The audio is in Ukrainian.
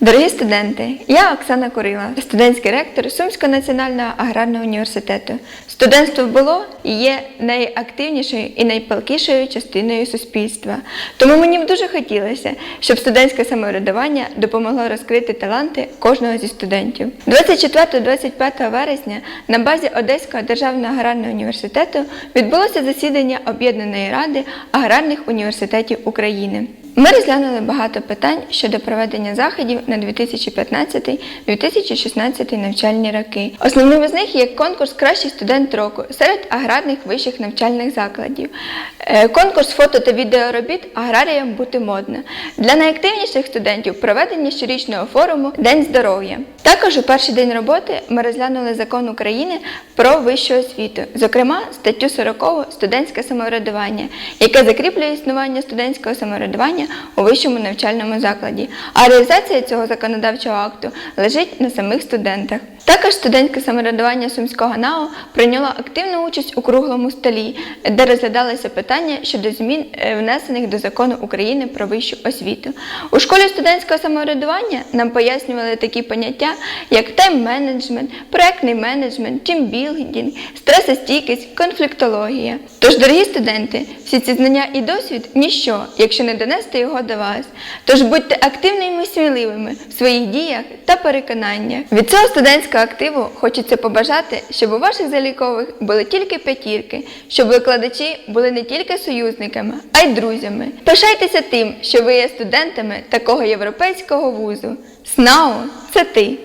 Дорогі студенти, я Оксана Курила, студентський ректор Сумського національного аграрного університету. Студентство було і є найактивнішою і найпалкішою частиною суспільства. Тому мені б дуже хотілося, щоб студентське самоврядування допомогло розкрити таланти кожного зі студентів. 24-25 вересня на базі Одеського державного аграрного університету відбулося засідання Об'єднаної ради аграрних університетів України. Ми розглянули багато питань щодо проведення заходів на 2015-2016 навчальні роки. Основним з них є конкурс Кращий студент року серед аграрних вищих навчальних закладів, конкурс фото та відеоробіт Аграріям бути модно. Для найактивніших студентів проведення щорічного форуму День здоров'я. Також у перший день роботи ми розглянули закон України про вищу освіту, зокрема статтю 40 студентське самоврядування, яке закріплює існування студентського самоврядування у вищому навчальному закладі. А реалізація цього законодавчого акту лежить на самих студентах. Також студентське самоврядування Сумського НАУ прийняло активну участь у круглому столі, де розглядалися питання щодо змін, е, внесених до закону України про вищу освіту. У школі студентського самоврядування нам пояснювали такі поняття, як тайм-менеджмент, проектний менеджмент, тімбілдинг, стресостійкість, конфліктологія. Тож, дорогі студенти, всі ці знання і досвід ніщо, якщо не донести його до вас. Тож будьте активними і сміливими в своїх діях та переконаннях. Від цього студентського активу хочеться побажати, щоб у ваших залікових були тільки п'ятірки, щоб викладачі були не тільки союзниками, а й друзями. Пишайтеся тим, що ви є студентами такого європейського вузу. СНАУ – це ти.